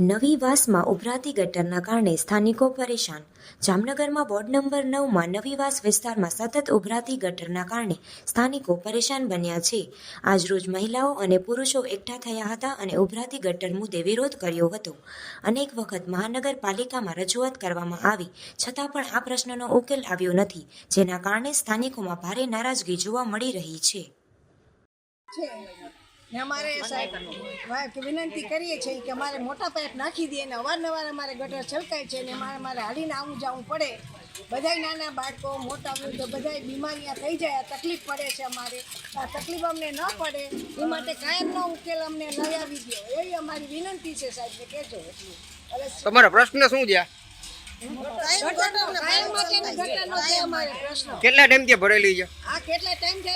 નવી વાસમાં ઉભરાતી ગટરના કારણે સ્થાનિકો પરેશાન. જામનગરમાં વોર્ડ નંબર નવમાં નવી વાસ વિસ્તારમાં સતત ઉભરાતી ગટરના કારણે સ્થાનિકો પરેશાન બન્યા છે. આજરોજ મહિલાઓ અને પુરુષો એકઠા થયા હતા અને ઉભરાતી ગટર મુદ્દે વિરોધ કર્યો હતો. અનેક વખત મહાનગરપાલિકામાં રજૂઆત કરવામાં આવી, છતાં પણ આ પ્રશ્નનો ઉકેલ આવ્યો નથી, જેના કારણે સ્થાનિકોમાં ભારે નારાજગી જોવા મળી રહી છે. ને અમારે સાહેબ વિનંતી કરીએ છીએ કે અમારે મોટા પાઇપ નાખી દે ને અવારનવાર અમારે ગટર છલકાય છે ને મારે મારે હાલીને આવું જવું પડે. બધાય નાના બાળકો મોટા વૃદ્ધ બધાય બીમારીਆਂ થઈ જાય તકલીફ પડે છે અમારે. આ તકલીફ અમને ન પડે. એ માટે કાયમનો ઉકેલ અમને લઈ આવી દો એવી અમારી વિનંતી છે સાહેબને કહેજો એટલું. તમારો પ્રશ્ન શું છે? કેટલા ટાઈમથી ભરેલી છે? કેટલા ટાઈમ છે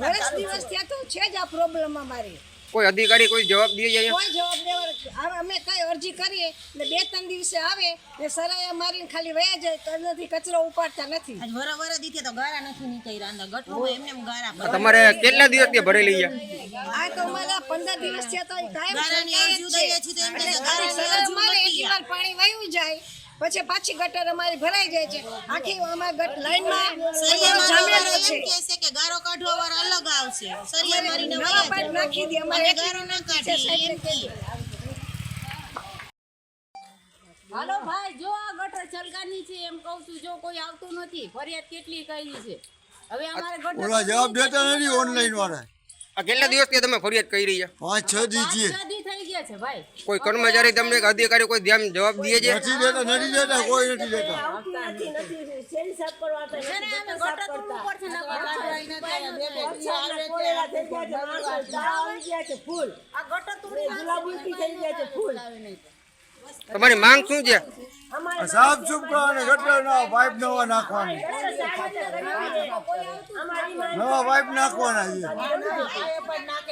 વર્ષ દિવસ ત્યાં તો છે જ આ પ્રોબ્લેમ અમારી. કોઈ અધિકારી કોઈ જવાબ દે અહીંયા? કોઈ જવાબ દેવા હવે અમે કઈ અરજી કરીએ ને બે ત્રણ દિવસે આવે ને સરાયા મારીને ખાલી વયા જાય તો નથી કચરો ઉપાડતા નથી. આજ વરા વરા દીધે તો ગારા નથી નીકળ્યા અંદર ગટરોમાં એમને એમ ગારા તમારે કેટલા દિવસથી ભરેલી છે આ તો મારા પંદર દિવસ છે તો કાયમ ગારાની સરકાર જ અરજીઓ છે. દઈએ છીએ તો એમ છે સરાયા મારે નથી એટલી વાર પાણી વયું જાય પછી પાછી ગટર અમારી ભરાઈ જાય છે. આખી અમારા ગટ લાઈનમાં છે એમ કહે છે કે ગારો કાઢવા વાળા અલગ આવશે. સરિયા મારીને વયા જાય. નાખી દે અમારે ગારો ના કાઢી એમ કહેજો. હાલો ભાઈ જો આ ગટર ચલકાની છે એમ કહું છું જો કોઈ આવતું નથી ફરિયાદ કેટલી કરી છે? હવે અમારે ગટર ઓલા જવાબ દેતા નથી ઓનલાઈન વાળા. આ કેટલા દિવસથી તમે ફરિયાદ કરી રહ્યા? પાંચ છ દી છે છ થઈ ગયા છે ભાઈ. કોઈ કર્મચારી તમને અધિકારી કોઈ ધ્યાન જવાબ દે છે? નથી દેતા નથી દેતા કોઈ નથી દેતા. છે ને અમે ગટર તોડવું પડશે ને આ ગટર છે ફૂલ. તમારી માંગ શું છે? સાફ સુફ અને ગટર નવા પાઇપ નવા નાખવાની. નવા પાઇપ નાખવાના છે.